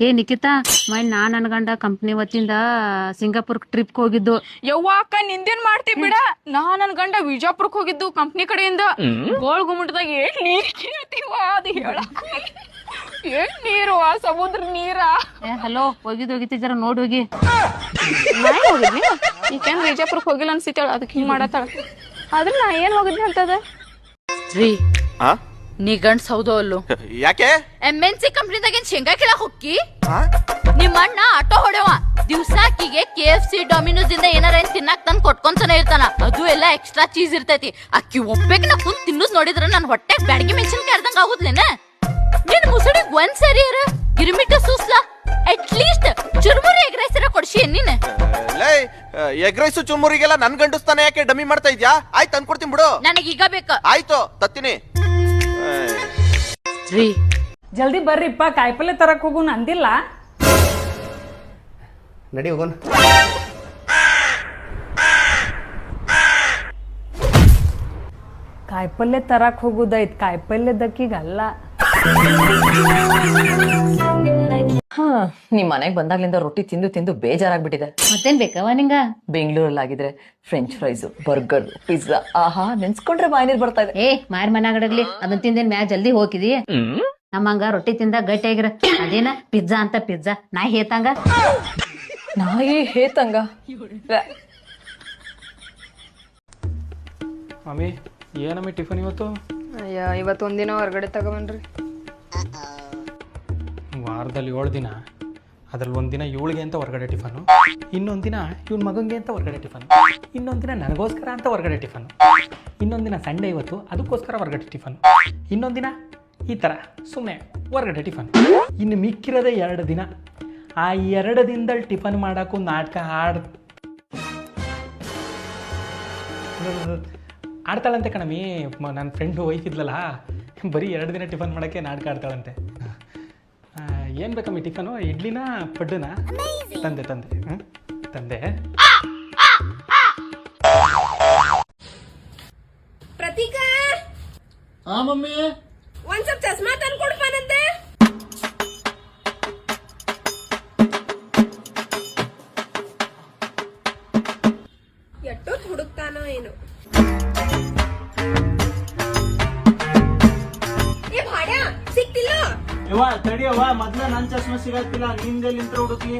ಏ ನಿಖಿತಾ ಮೈ ನಾ ನನ್ ಗಂಡ ಕಂಪ್ನಿ ವತಿಯಿಂದ ಸಿಂಗಾಪುರ್ ಟ್ರಿಪ್ ಹೋಗಿದ್ದು. ಯವ್ವ ಅಕ್ಕ ನಿಂದೇನ್ ಮಾಡ್ತಿ ಬಿಡ? ನಾ ನನ್ ಗಂಡ ವಿಜಾಪುರಕ್ ಹೋಗಿದ್ದು ಕಂಪ್ನಿ ಕಡೆಯಿಂದ. ಗೋಳ್ ಗುಮ್ಮಟದಾಗ ಏನ್ ನೀರ್ ಕೇಳ್ತೀವ ಅದು ಹೇಳ. ಏನ್ ನೀರು ಆ ಸಮುದ್ರ ನೀರಾ? ಏ ಹಲೋ ಹೋಗಿದ್ ಹೋಗಿತ್ತಿ ಜರ ನೋಡಿ ಹೋಗಿ. ಈಕೇನ್ ವಿಜಾಪುರಕ್ ಹೋಗಿಲ್ಲ ಅನ್ಸಿತ್ತಾಳ ಅದಕ್ಕೆ ಹಿಂಗ್ ಮಾಡತ್ತಾಳ. ಆದ್ರೆ ನಾ ಏನ್ ಹೋಗಿದ್ನಿ ಅಂತದ? ರೀ ಆ? ನೀ ಗಂಡ್ಸ್ ಹೌದೋ ಅಲ್ಲೋ. ಯಾಕೆ? ಎಂ ಎನ್ ಸಿ ಕಂಪ್ನಿದಾಗ ಏನ್ ಶೇಂಗಾ ಕೇಳಕ್ ಹೊಕ್ಕಿ? ನಿಮ್ಮ ಅಣ್ಣ ಆಟೋ ಹೊಡೆವ. ದಿವ್ಸ ಆಕಿಗೆ ಕೆ ಎಫ್ ಸಿ ಡೊಮಿನೋಸ್ ಇಂದ ಏನಾರ ಏನ್ ತಿನ್ನಾಕ್ ತಂದ್ ಕೊಟ್ಕೊಂತಾನೆ ಇರ್ತಾನ. ಅದು ಎಲ್ಲ ಎಕ್ಸ್ಟ್ರಾ ಚೀಸ್ ಇರ್ತೈತಿ. ಅಕ್ಕಿ ಒಬ್ಬೇಕ್ ನಾ ಕುಂತ್ ತಿನ್ನೋದ್ ನೋಡಿದ್ರ ನನ್ ಹೊಟ್ಟೆಗ್ ಬ್ಯಾಡಗಿ ಮೆಣಸಿನ ಅರ್ದಂಗ ಆಗುದ್ಲೇನ? ನಿನ್ ಮುಸುಡಿಗ್ ಒಂದ್ ಸರಿ ಅರ ಗಿರ್ಮಿಟ ಸೂಸ್ಲಾ. ಅಟ್ ಲೀಸ್ಟ್ ಚುರುಮುರಿ ಎಗ್ ರೈಸರ ಕೊಡ್ಸಿ ನೀನ್? ಲೇ ಎಗ್ ರೈಸು ಚುರ್ಮುರಿಗೆಲ್ಲ ನನ್ ಗಂಡಸ್ತಾನೆ ಯಾಕೆ ಡಮ್ಮಿ ಮಾಡ್ತಾ ಇದ್ಯಾ? ಆಯ್ತು ತಂದ್ಕೊಡ್ತೀನಿ ಬಿಡು. ನನಗೀಗ ಈಗ ಬೇಕ. ಆಯ್ತು ತತ್ತೀನಿ. ರೀ ಜಲ್ದಿ ಬರ್ರಿಪ್ಪ ಕಾಯಿಪಲ್ಲೆ ತರಕ್ ಹೋಗುನ್ ಅಂದಿಲ್ಲ. ನಡಿ ಹೋಗೋಣ. ಕಾಯಿಪಲ್ಲೆ ತರಕ್ ಹೋಗುದೈತ್ ಕಾಯಿಪಲ್ಯದಕ್ಕಿಗಲ್ಲ ನಿಮ್ ಮನೆಗ್ ಬಂದಾಗ್ಲಿಂದ ರೊಟ್ಟಿ ತಿಂದು ತಿಂದು ಬೇಜಾರಾಗ್ಬಿಟ್ಟಿದೆ. ಮತ್ತೇನ್ ಬೇಕವ ನಿಂಗ? ಬೆಂಗಳೂರಲ್ಲಾಗಿದ್ರೆ ಫ್ರೆಂಚ್ ಫ್ರೈಸ್ ಬರ್ಗರ್ ಪಿಜ್ಜಾ ಆಹಾ ನೆನ್ಸ್ಕೊಂಡ್ರೆ ಬಾಯ್ನೀರ್ ಬರ್ತಾ ಇದೆ. ಏ ಮಾರಿ ಮನಾಗಡಗ್ಲಿ ಅದನ್ ತಿಂದೇನ್ ಮ್ಯಾ ಜಲ್ದಿ ಹೋಗಿದಿ ನಮ್ಮಂಗ ರೊಟ್ಟಿ ತಿಂದ ಗಟ್ಟಿಯಾಗಿರ ಅದೇನ? ಪಿಜ್ಜಾ ಅಂತ ಪಿಜ್ಜಾ ನಾ ಹೇತಂಗ? ನಾಯಿ ಹೇತಂಗ? ಮಮ್ಮಿ ಏನಮ್ಮಿ ಟಿಫನ್ ಇವತ್ತು? ಅಯ್ಯ ಇವತ್ತು ಒಂದಿನ ಹೊರಗಡೆ ತಗೊಂಡ್ರಿ ವಾರದಲ್ಲಿ ಏಳು ದಿನ. ಅದ್ರಲ್ಲಿ ಒಂದಿನ ಇವಳಿಗೆ ಅಂತ ಹೊರಗಡೆ ಟಿಫನು ಇನ್ನೊಂದಿನ ದಿನ ಇವನ ಮಗಂಗೆ ಅಂತ ಹೊರಗಡೆ ಟಿಫನ್ ಇನ್ನೊಂದಿನ ದಿನ ನನಗೋಸ್ಕರ ಅಂತ ಹೊರಗಡೆ ಟಿಫನ್ ಇನ್ನೊಂದಿನ ದಿನ ಸಂಡೇ ಇವತ್ತು ಅದಕ್ಕೋಸ್ಕರ ಹೊರಗಡೆ ಟಿಫನ್ ಇನ್ನೊಂದಿನ ದಿನ ಈ ಥರ ಸುಮ್ಮನೆ ಹೊರಗಡೆ ಟಿಫನ್. ಇನ್ನು ಮಿಕ್ಕಿರೋದೇ ಎರಡು ದಿನ, ಆ ಎರಡು ದಿನದಲ್ಲಿ ಟಿಫನ್ ಮಾಡೋಕ್ಕೂ ನಾಟಕ ಆಡ್, ಆಡ್ತಾಳಂತೆ ಕಣಮಿ ನನ್ನ ಫ್ರೆಂಡು ಹೋಯ್ತಿದ್ಲಲ್ಲ ಬರೀ ಎರಡು ದಿನ ಟಿಫನ್ ಮಾಡೋಕ್ಕೆ ನಾಟಕ ಆಡ್ತಾಳಂತೆ. ಏನು ಬೇಕಮ್ಮಿ ಟಿಫನು? ಇಡ್ಲಿನ ಪಡ್ಡುನ ತಂದೆ ತಂದೆ. ಹ್ಞೂ ತಂದೆ. ಪ್ರತೀಕ! ಹಾಂ ಮಮ್ಮಿ. ಒಂದ್ ಸ್ವಲ್ಪ ಚಸ್ಮಾ ತಂದ್ಕೊಡ್ಪಾನಂತೆ ಎಷ್ಟೊತ್ತು ಹುಡುಕ್ತಾನೋ ಏನು. ಯವ್ವ ತಡಿಯವ್ವ ಮೊದ್ಲ ನನ್ ಚಸ್ಮಾ ಸಿಗತ್ತಿಲ್ಲ ನಿಂದೆಲ್ಲಿ ಹುಡುಕ್ಲಿ